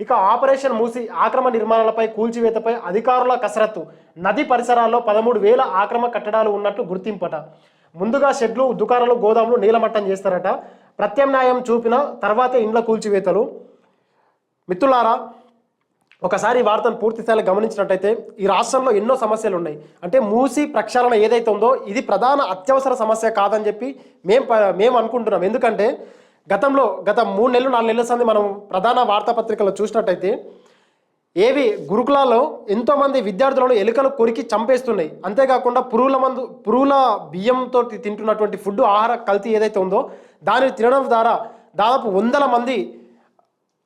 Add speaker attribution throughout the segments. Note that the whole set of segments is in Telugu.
Speaker 1: ఇక ఆపరేషన్ మూసి ఆక్రమ నిర్మాణాలపై కూల్చివేతపై అధికారుల కసరత్తు. నది పరిసరాల్లో పదమూడు వేల ఆక్రమ కట్టడాలు ఉన్నట్లు గుర్తింపట. ముందుగా షెడ్లు దుకాణాలు గోదాములు నీలమట్టం చేస్తారట. ప్రత్యామ్నాయం చూపిన తర్వాతే ఇండ్ల కూల్చివేతలు. మిత్రులారా ఒకసారి వార్తను పూర్తి స్థాయిలో గమనించినట్టయితే ఈ రాష్ట్రంలో ఎన్నో సమస్యలు ఉన్నాయి అంటే మూసి ప్రక్షాళన ఏదైతే ఉందో ఇది ప్రధాన అత్యవసర సమస్య కాదని చెప్పి మేము ప- మేము అనుకుంటున్నాం. ఎందుకంటే గతంలో గత మూడు నెలలు నాలుగు నెలల సంది మనం ప్రధాన వార్తాపత్రికలో చూసినట్టయితే ఏవి గురుకులాల్లో ఎంతోమంది విద్యార్థులను ఎలుకలు కొరికి చంపేస్తున్నాయి. అంతేకాకుండా పురుగుల మందు పురుగుల బియ్యంతో తింటున్నటువంటి ఫుడ్ ఆహార కల్తీ ఏదైతే ఉందో దానిని తినడం ద్వారా దాదాపు వందల మంది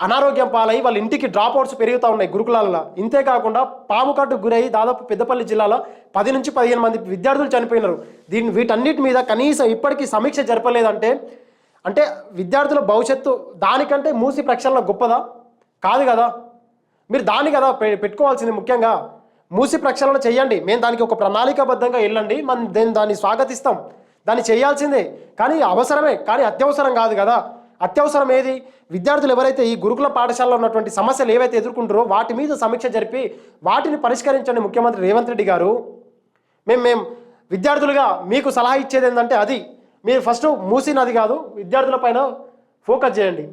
Speaker 1: అనారోగ్యం పాలై వాళ్ళ ఇంటికి డ్రాప్ అవుట్స్ పెరుగుతూ ఉన్నాయి గురుకులాలలో. ఇంతే కాకుండా పాము కట్టు గురై దాదాపు పెద్దపల్లి జిల్లాలో పది నుంచి పదిహేను మంది విద్యార్థులు చనిపోయినారు. దీని వీటన్నిటి మీద కనీసం ఇప్పటికీ సమీక్ష జరపలేదంటే అంటే విద్యార్థుల భవిష్యత్తు దానికంటే మూసి ప్రక్షాళన గొప్పదా? కాదు కదా. మీరు దాన్ని కదా పె- పెట్టుకోవాల్సింది ముఖ్యంగా. మూసి ప్రక్షాళన చేయండి మేము దానికి ఒక ప్రణాళికాబద్ధంగా వెళ్ళండి మనం దేని దాన్ని స్వాగతిస్తాం. దాన్ని చేయాల్సిందే కానీ అవసరమే. కానీ అత్యవసరం కాదు కదా. అత్యవసరం ఏది? విద్యార్థులు ఎవరైతే ఈ గురుకుల పాఠశాలలో ఉన్నటువంటి సమస్యలు ఏవైతే ఎదుర్కొంటారో వాటి మీద సమీక్ష జరిపి వాటిని పరిష్కరించండి ముఖ్యమంత్రి రేవంత్ రెడ్డి గారు. మేము మేము విద్యార్థులుగా మీకు సలహా ఇచ్చేది ఏంటంటే అది. మీరు ఫస్ట్ మూసీ నది కాదు విద్యార్థుల పైన ఫోకస్ చేయండి.